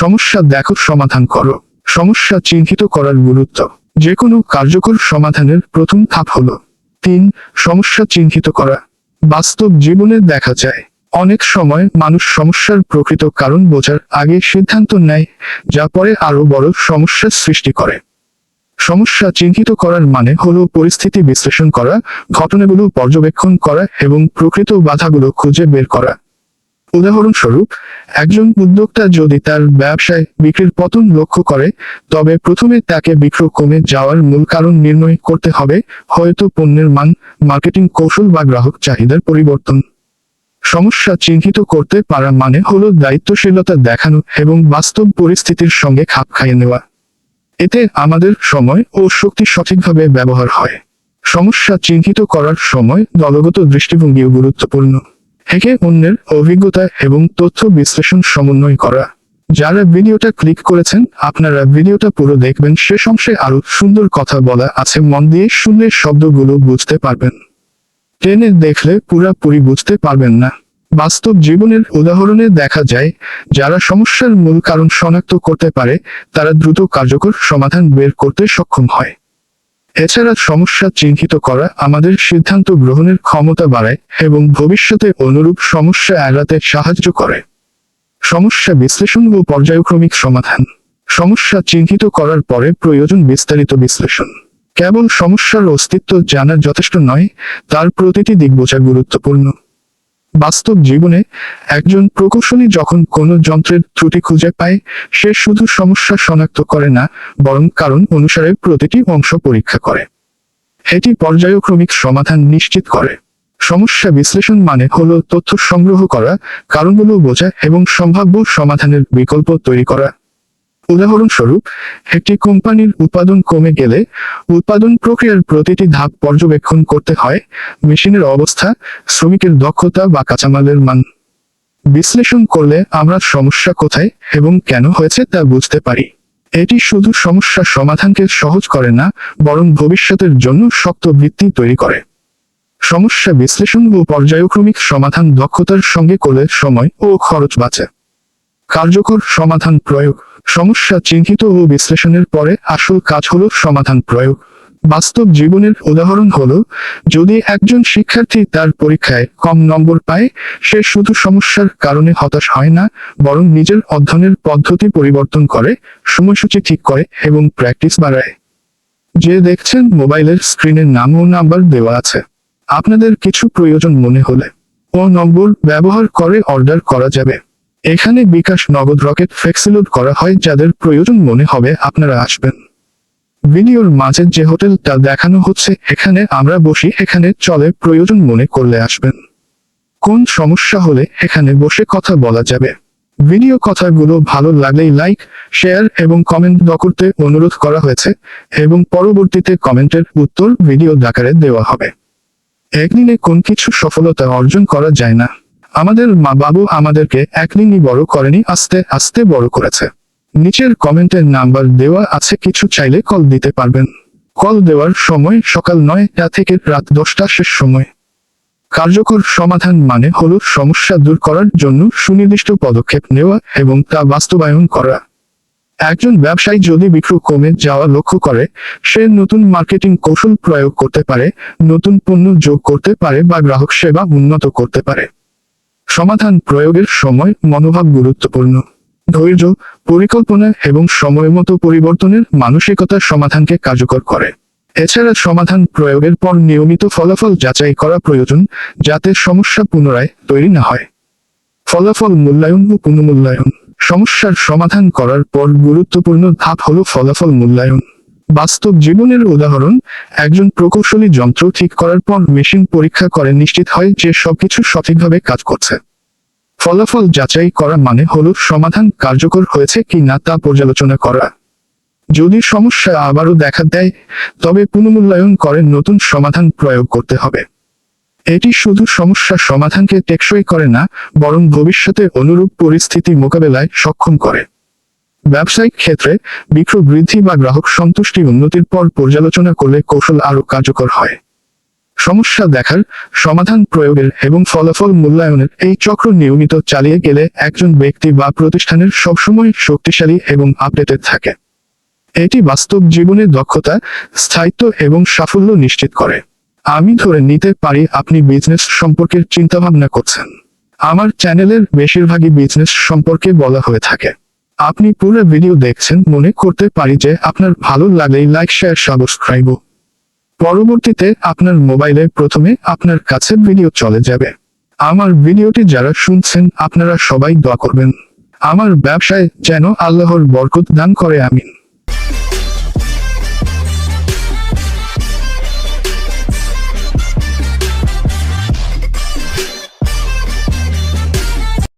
সমস্যা দেখো, সমাধান করো। সমস্যা চিহ্নিত করার গুরুত্ব। যে কোনো কার্যকর সমাধানের প্রথম ধাপ হলো। তিন, সমস্যা চিহ্নিত করা। বাস্তব জীবনে দেখা যায়, অনেক সময় মানুষ সমস্যার প্রকৃত কারণ বোঝার আগে সিদ্ধান্ত নেয়, যা পরে আরও বড় সমস্যার সৃষ্টি করে। সমস্যা চিহ্নিত করার মানে হলো পরিস্থিতি বিশ্লেষণ করা, ঘটনাগুলো পর্যবেক্ষণ করা এবং প্রকৃত বাধাগুলো খুঁজে বের করা। উদাহরণস্বরূপ, একজন উদ্যোক্তা যদি তার ব্যবসায় বিক্রির পতন লক্ষ্য করে, তবে প্রথমে তাকে বিক্রয় কমে যাওয়ার মূল কারণ নির্ণয় করতে হবে, হয়তো পণ্যের মান, মার্কেটিং কৌশল বা গ্রাহক চাহিদার পরিবর্তন। সমস্যা চিহ্নিত করতে পারা মানে হল দায়িত্বশীলতা দেখানো এবং বাস্তব পরিস্থিতির সঙ্গে খাপ খাইয়ে নেওয়া। এতে আমাদের সময় ও শক্তি সঠিকভাবে ব্যবহার হয়। সমস্যা চিহ্নিত করার সময় দলগত দৃষ্টিভঙ্গিও গুরুত্বপূর্ণ। একে অন্যের অভিজ্ঞতা এবং তথ্য বিশ্লেষণ সমন্বয় করা। যারা ভিডিওটা ক্লিক করেছেন, আপনারা ভিডিওটা পুরো দেখবেন শেষ অংশে আরও সুন্দর কথা বলা আছে, মন দিয়ে শুনলে শব্দগুলো বুঝতে পারবেন। ট্রেনে দেখলে পুরাপুরি বুঝতে পারবেন না। বাস্তব জীবনের উদাহরণে দেখা যায়, যারা সমস্যার মূল কারণ শনাক্ত করতে পারে, তারা দ্রুত কার্যকর সমাধান বের করতে সক্ষম হয়। এছাড়া সমস্যা চিহ্নিত করা আমাদের সিদ্ধান্ত গ্রহণের ক্ষমতা বাড়ায় এবং ভবিষ্যতে অনুরূপ সমস্যা এড়াতে সাহায্য করে। সমস্যা বিশ্লেষণ ও পর্যায়ক্রমিক সমাধান। সমস্যা চিহ্নিত করার পরে প্রয়োজন বিস্তারিত বিশ্লেষণ। কেবল সমস্যার অস্তিত্ব জানার যথেষ্ট নয়, তার প্রতিটি দিক বোঝা গুরুত্বপূর্ণ। বাস্তব জীবনে একজন প্রকৌশলী যখন কোনো যন্ত্রের ত্রুটি খুঁজে পায়, সে শুধু সমস্যা শনাক্ত করে না, বরং কারণ অনুসারে প্রতিটি অংশ পরীক্ষা করে। এটি পর্যায়ক্রমিক সমাধান নিশ্চিত করে। সমস্যা বিশ্লেষণ মানে হল তথ্য সংগ্রহ করা, কারণগুলো বোঝা এবং সম্ভাব্য সমাধানের বিকল্প তৈরি করা। উদাহরণস্বরূপ, একটি কোম্পানির উৎপাদন কমে গেলে উৎপাদন প্রক্রিয়ার প্রতিটি ধাপ পর্যবেক্ষণ করতে হয়, মেশিনের অবস্থা, শ্রমিকের দক্ষতা বা কাঁচামালের মান। বিশ্লেষণ করলে আমরা সমস্যা কোথায় এবং কেন হয়েছে তা বুঝতে পারি। এটি শুধু সমস্যা সমাধানকে সহজ করে না, বরং ভবিষ্যতের জন্য শক্ত ভিত্তি তৈরি করে। সমস্যা বিশ্লেষণ ও পর্যায়ক্রমিক সমাধান দক্ষতার সঙ্গে করলে সময় ও খরচ বাঁচে। কার্যকর সমাধান প্রয়োগ। সমস্যা চিহ্নিত ও বিশ্লেষণের পরে আসল কাজ হলো সমাধান প্রয়োগ। বাস্তব জীবনের উদাহরণ হলো, যদি একজন শিক্ষার্থী তার পরীক্ষায় কম নম্বর পায়, সে শুধু সমস্যার কারণে হতাশ হয় না, বরং নিজের অধ্যয়নের পদ্ধতি পরিবর্তন করে, সময়সূচি ঠিক করে এবং প্র্যাকটিস বাড়ায়। যে দেখছেন মোবাইলের স্ক্রিনের নাম ও নাম্বার দেওয়া আছে। আপনাদের কিছু প্রয়োজন মনে হলে, ও নম্বর ব্যবহার করে অর্ডার করা যাবে। এখানে বিকাশ নগদ রকেট ফ্লেক্সিলোড করা হয় যাদের প্রয়োজন মনে হবে আপনারা আসবেন। ভিডিওর মাঝে যে হোটেলটা দেখানো হচ্ছে, এখানে আমরা বসি, এখানে চলে প্রয়োজন মনে করলে আসবেন। কোন সমস্যা হলে এখানে বসে কথা বলা যাবে। ভিডিও কথাগুলো ভালো লাগলেই লাইক, শেয়ার এবং কমেন্ট দ করতে অনুরোধ করা হয়েছে এবং পরবর্তীতে কমেন্টের উত্তর ভিডিও আকারে দেওয়া হবে। একদিনে কোন কিছু সফলতা অর্জন করা যায় না। আমাদের মা বাবু আমাদেরকে একদিনই বড় করেনি, আস্তে আস্তে বড় করেছে। নিচের কমেন্টের নাম্বার দেওয়া আছে, কিছু চাইলে কল দিতে পারবেন। কল দেওয়ার সময় সকাল নয়টা থেকে রাত দশটা শেষ সময়। কার্যকর সমাধান মানে হল সমস্যা দূর করার জন্য সুনির্দিষ্ট পদক্ষেপ নেওয়া এবং তা বাস্তবায়ন করা। একজন ব্যবসায়ী যদি বিক্রয় কমে যাওয়া লক্ষ্য করে, সে নতুন মার্কেটিং কৌশল প্রয়োগ করতে পারে, নতুন পণ্য যোগ করতে পারে বা গ্রাহক সেবা উন্নত করতে পারে। সমাধান প্রয়োগের সময় মনোভাব গুরুত্বপূর্ণ। ধৈর্য, পরিকল্পনা এবং সময় মতো পরিবর্তনের মানসিকতা সমাধানকে কার্যকর করে। এছাড়া সমাধান প্রয়োগের পর নিয়মিত ফলাফল যাচাই করা প্রয়োজন যাতে সমস্যা পুনরায় তৈরি না হয়। ফলাফল মূল্যায়ন ও পুনমূল্যায়ন। সমস্যার সমাধান করার পর গুরুত্বপূর্ণ ধাপ হলো ফলাফল মূল্যায়ন। বাস্তব জীবনের উদাহরণ, একজন প্রকৌশলী যন্ত্র ঠিক করার পর মেশিন পরীক্ষা করে নিশ্চিত হয় যে সবকিছু সঠিকভাবে কাজ করছে। ফলাফল যাচাই করা মানে হল সমাধান কার্যকর হয়েছে কি না তা পর্যালোচনা করা। যদি সমস্যা আবারও দেখা দেয়, তবে পুনমূল্যায়ন করে নতুন সমাধান প্রয়োগ করতে হবে। এটি শুধু সমস্যা সমাধানকে টেকসই করে না, বরং ভবিষ্যতে অনুরূপ পরিস্থিতি মোকাবেলায় সক্ষম করে। ব্যবসায়িক ক্ষেত্রে বিক্রয় বৃদ্ধি বা গ্রাহক সন্তুষ্টি উন্নতির পর পর্যালোচনা করলে কৌশল আরও কার্যকর হয়। সমস্যা দেখার, সমাধান প্রয়োগের এবং ফলাফল মূল্যায়নের এই চক্র নিয়মিত চালিয়ে গেলে একজন ব্যক্তি বা প্রতিষ্ঠানের সবসময় শক্তিশালী এবং আপডেটেড থাকে। এটি বাস্তব জীবনে দক্ষতা, স্থায়িত্ব এবং সাফল্য নিশ্চিত করে। আমি ধরে নিতে পারি আপনি বিজনেস সম্পর্কে চিন্তাভাবনা করছেন। আমার চ্যানেলের বেশিরভাগই বিজনেস সম্পর্কে বলা হয়ে থাকে। আপনি পুরো ভিডিও দেখছেন, মনে করতে পারি যে আপনার ভালো লাগলেই লাইক, শেয়ার সাবস্ক্রাইব পরবর্তীতে আপনার মোবাইলে প্রথমে আপনার কাছে ভিডিও চলে যাবে। আমার ভিডিওটি যারা শুনছেন, আপনারা সবাই দোয়া করবেন। আমার ব্যবসায় যেন আল্লাহর বরকত দান করে, আমিন।